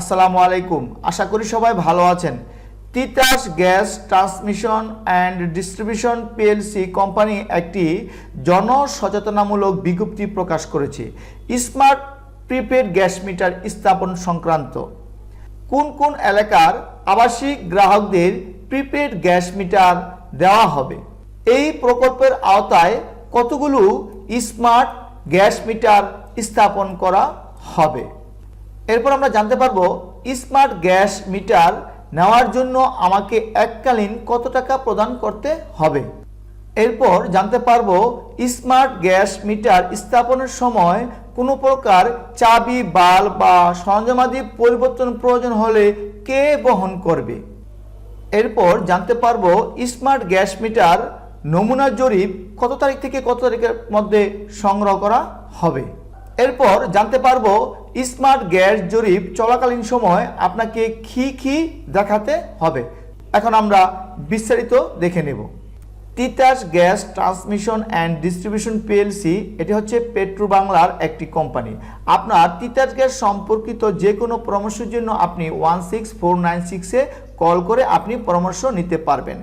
আসসালামু আলাইকুম। আশা করি সবাই ভালো আছেন। Titas gas transmission and distribution PLC company একটি জনসচেতনামূলক বিজ্ঞপ্তি প্রকাশ করেছে। স্মার্ট প্রিপেড গ্যাস মিটার স্থাপন সংক্রান্ত। কোন কোন এলাকার আবাসিক গ্রাহকদের প্রিপেড গ্যাস মিটার দেওয়া হবে? এই প্রকল্পের আওতায় কতগুলো স্মার্ট গ্যাস মিটার স্থাপন করা হবে? এরপর আমরা জানতে পারব স্মার্ট গ্যাস মিটার নেওয়ার জন্য আমাকে এককালীন কত টাকা প্রদান করতে হবে? এরপর জানতে পারব স্মার্ট গ্যাস মিটার স্থাপনের সময় কোনো প্রকার চাবি বাল বা সরঞ্জামাদি পরিবর্তন প্রয়োজন হলে কে বহন করবে? এরপর জানতে পারব স্মার্ট গ্যাস মিটার নমুনা জরিপ কত তারিখ থেকে কত তারিখের মধ্যে সংগ্রহ করা হবে? এরপর জানতে পারব স্মার্ট গ্যাস জরিপ চলাকালীন সময় আপনাকে কি কি দেখাতে হবে। এখন আমরা বিস্তারিত দেখে নেব। Titas gas transmission and distribution PLC, এটি হচ্ছে পেট্রো বাংলার একটি কোম্পানি। আপনার তিতাস গ্যাস সম্পর্কিত যে কোনো পরামর্শের জন্য আপনি ওয়ান সিক্স ফোর নাইন সিক্সে কল করে আপনি পরামর্শ নিতে পারবেন।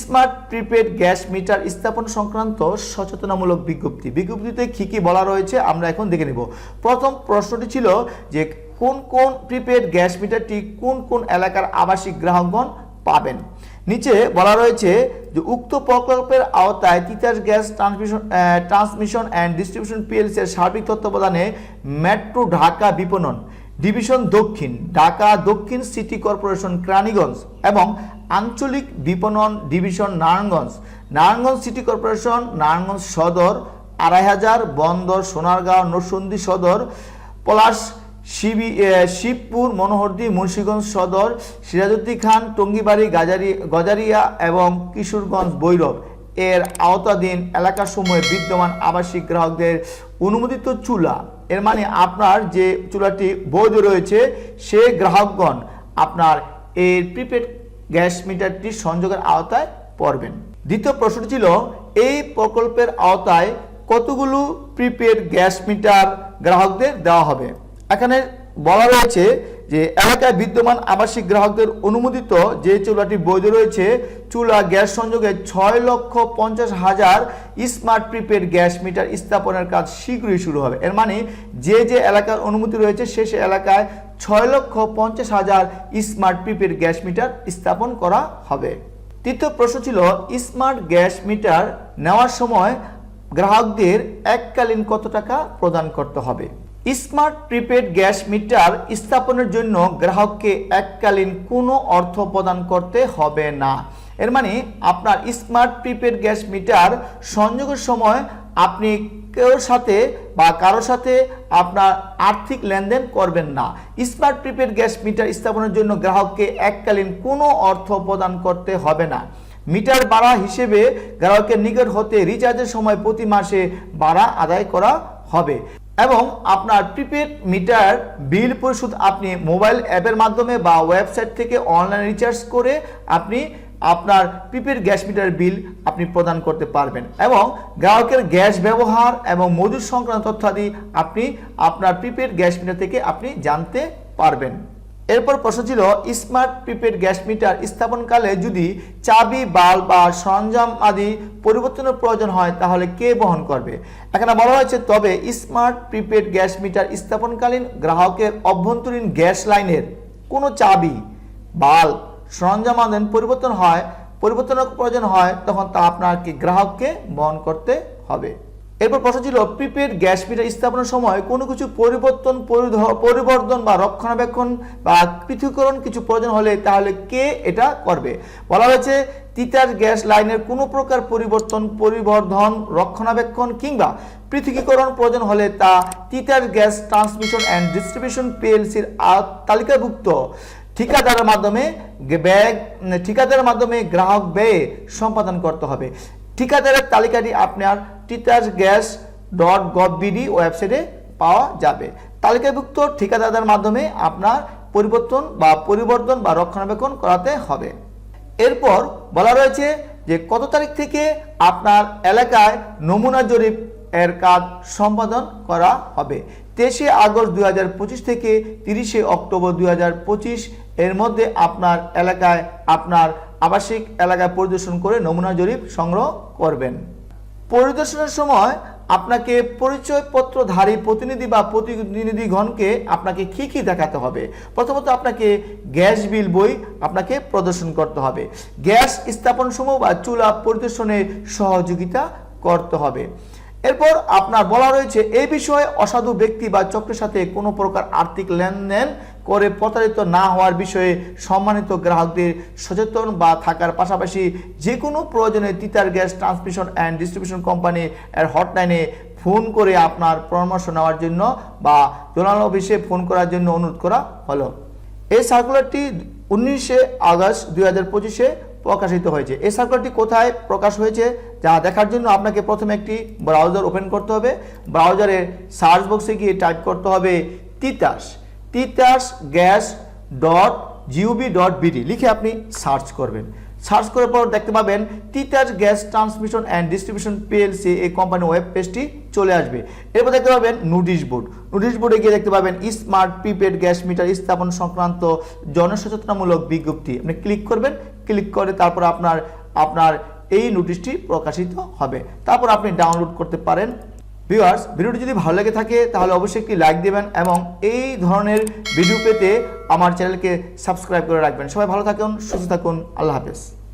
স্মার্ট প্রিপেড গ্যাস মিটার স্থাপন সংক্রান্ত সচেতনামূলক বিজ্ঞপ্তি। বিজ্ঞপ্তিতে কী কী বলা রয়েছে আমরা এখন দেখে নেব। প্রথম প্রশ্নটি ছিল যে কোন কোন প্রিপেড গ্যাস মিটারটি কোন কোন এলাকার আবাসিক গ্রাহকগণ পাবেন? নিচে বলা রয়েছে যে উক্ত প্রকল্পের আওতায় Titas gas transmission transmission and distribution PLC এর সার্বিক তত্ত্বাবধানে মেট্রো ঢাকা বিপণন ডিভিশন দক্ষিণ, ঢাকা দক্ষিণ সিটি কর্পোরেশন কেরানীগঞ্জ এবং আঞ্চলিক বিপণন division Narayanganj. Narayanganj city corporation, Narayanganj Sadar আড়াই হাজার বন্দর, সোনারগাঁও, নরসন্দী সদর, পলাশ, শিবি শিবপুর, মনোহরদী, মুন্সীগঞ্জ সদর সিরাজউদ্দিন খান, টঙ্গিবাড়ি, গাজারি, গজারিয়া এবং কিশোরগঞ্জ বৈরব এর আওতাধীন এলাকাসমূহে বিদ্যমান আবাসিক গ্রাহকদের অনুমোদিত চুলা। এর মানে আপনার যে চুলাটি বৈধ রয়েছে, সে গ্রাহকগণ আপনার এর প্রিপেড গ্যাস মিটারটি সংযোগের আওতায় পড়বেন। দ্বিতীয় প্রশ্নটি ছিল, এই প্রকল্পের আওতায় কতগুলো প্রিপেড গ্যাস মিটার গ্রাহকদের দেওয়া হবে? এখানে বলা রয়েছে যে এলাকায় বিদ্যমান আবাসিক গ্রাহকদের অনুমোদিত যে চুলাটি বৈধ রয়েছে, চুলা গ্যাস সংযোগে ছয় লক্ষ পঞ্চাশ হাজার স্মার্ট প্রিপেড গ্যাস মিটার স্থাপনের কাজ শীঘ্রই শুরু হবে। এর মানে যে যে এলাকার অনুমতি রয়েছে, সে সে এলাকায় ছয় লক্ষ পঞ্চাশ হাজার স্মার্ট প্রিপেড গ্যাস মিটার স্থাপন করা হবে। তৃতীয় প্রশ্ন ছিল, স্মার্ট গ্যাস মিটার নেওয়ার সময় গ্রাহকদের এককালীন কত টাকা প্রদান করতে হবে? স্মার্ট প্রিপেড গ্যাস মিটার স্থাপনের জন্য গ্রাহককে এককালীন কোনো অর্থ প্রদান করতে হবে না। এর মানে আপনার স্মার্ট প্রিপেড গ্যাস মিটার সংযোগের সময় আপনি কেউর সাথে বা কারোর সাথে আপনার আর্থিক লেনদেন করবেন না। স্মার্ট প্রিপেড গ্যাস মিটার স্থাপনের জন্য গ্রাহককে এককালীন কোনো অর্থ প্রদান করতে হবে না। মিটার ভাড়া হিসেবে গ্রাহকের নিকট হতে রিচার্জের সময় প্রতি মাসে ভাড়া আদায় করা হবে। এবং আপনার প্রিপেড মিটার বিল পরিশোধ আপনি মোবাইল অ্যাপের মাধ্যমে বা ওয়েবসাইট থেকে অনলাইন রিচার্জ করে আপনি আপনার প্রিপেড গ্যাস মিটার বিল আপনি প্রদান করতে পারবেন। এবং গ্রাহকের গ্যাস ব্যবহার এবং মজুর সংক্রান্ত তথ্যাদি আপনি আপনার প্রিপেড গ্যাস মিটার থেকে আপনি জানতে পারবেন। এরপর প্রশ্ন ছিল স্মার্ট প্রিপেড গ্যাস মিটার স্থাপনকালে যদি চাবি বাল্ব বা সরঞ্জাম আদি পরিবর্তনের প্রয়োজন হয়, তাহলে কে বহন করবে? এখানে বলা হয়েছে, তবে স্মার্ট প্রিপেড গ্যাস মিটার স্থাপনকালীন গ্রাহকের অভ্যন্তরীণ গ্যাস লাইনের কোনো চাবি বাল্ব সরঞ্জাম আদি পরিবর্তন হয়, পরিবর্তনের প্রয়োজন হয়, তখন তা আপনার কি গ্রাহককে বহন করতে হবে? এরপর প্রশ্ন ছিল, প্রিপেড গ্যাস মিটার স্থাপনের সময় কোনো কিছু পরিবর্তন পরিবর্তন বা রক্ষণাবেক্ষণ বা পৃথকীকরণ কিছু প্রয়োজন হলে তাহলে কে এটা করবে? বলা হয়েছে, তিতাস গ্যাস লাইনের কোনো প্রকার পরিবর্তন, পরিবর্ধন, রক্ষণাবেক্ষণ কিংবা পৃথকীকরণ প্রয়োজন হলে তা Titas gas transmission and distribution পিএলসির তালিকাভুক্ত। ঠিকাদারের মাধ্যমে ব্যাগ, ঠিকাদারের মাধ্যমে গ্রাহক ব্যয়ে সম্পাদন করতে হবে। ঠিকাদারের তালিকাটি আপনার Titas gas dot gov BD ওয়েবসাইটে পাওয়া যাবে। তালিকাভুক্ত ঠিকাদারদের মাধ্যমে আপনার পরিবর্তন বা পরিবর্তন বা রক্ষণাবেক্ষণ করাতে হবে। এরপর বলা রয়েছে যে কত তারিখ থেকে আপনার এলাকায় নমুনা জরিপ এর কাজ সম্পাদন করা হবে। তেইশে আগস্ট দুই হাজার পঁচিশ থেকে তিরিশে অক্টোবর দুই হাজার পঁচিশ এর মধ্যে আপনার এলাকায় আপনার আবাসিক এলাকায় পরিদর্শন করে নমুনা জরিপ সংগ্রহ করবেন। পরিদর্শনের সময় আপনাকে পরিচয়পত্রধারী প্রতিনিধি বা প্রতিনিধিগণকে আপনাকে কি কি দেখাতে হবে? প্রথমত আপনাকে গ্যাস বিল বই আপনাকে প্রদর্শন করতে হবে। গ্যাস স্থাপন সমূহ বা চুলা পরিদর্শনে সহযোগিতা করতে হবে। এরপর আপনার বলা রয়েছে এই বিষয়ে অসাধু ব্যক্তি বা চক্রের সাথে কোনো প্রকার আর্থিক লেনদেন করে প্রতারিত না হওয়ার বিষয়ে সম্মানিত গ্রাহকদের সচেতন বা থাকার পাশাপাশি যে কোনো প্রয়োজনে Titas gas transmission and distribution company এর হটলাইনে ফোন করে আপনার পরামর্শ নেওয়ার জন্য বা জোনাল অফিসে ফোন করার জন্য অনুরোধ করা হলো। এই সার্কুলারটি উনিশে আগস্ট দুই হাজার পঁচিশে প্রকাশিত হয়েছে। এই সার্কুলারটি কোথায় প্রকাশ হয়েছে যা দেখার জন্য আপনাকে প্রথমে একটি ব্রাউজার ওপেন করতে হবে। ব্রাউজারের সার্চ বক্সে গিয়ে টাইপ করতে হবে Titas. Titas gas dot GOB dot BD লিখে আপনি সার্চ করবেন। সার্চ করার পর দেখতে পাবেন Titas gas transmission and distribution PLC এই কোম্পানির ওয়েব পেজটি চলে আসবে। এরপর দেখতে পাবেন নোটিশ বোর্ড। নোটিশ বোর্ডে গিয়ে দেখতে পাবেন স্মার্ট প্রিপেড গ্যাস মিটার স্থাপন সংক্রান্ত জনসচেতনামূলক বিজ্ঞপ্তি। আপনি ক্লিক করবেন, ক্লিক করে তারপর আপনার আপনার এই নোটিশটি প্রকাশিত হবে। তারপর আপনি ডাউনলোড করতে পারেন ভিউয়ার্স ভিডিওটি যদি ভালো লেগে থাকে, তাহলে অবশ্যই একটি লাইক দেবেন এবং এই ধরনের ভিডিও পেতে আমার চ্যানেলকে সাবস্ক্রাইব করে রাখবেন। সবাই ভালো থাকুন, সুস্থ থাকুন, আল্লাহ হাফেজ।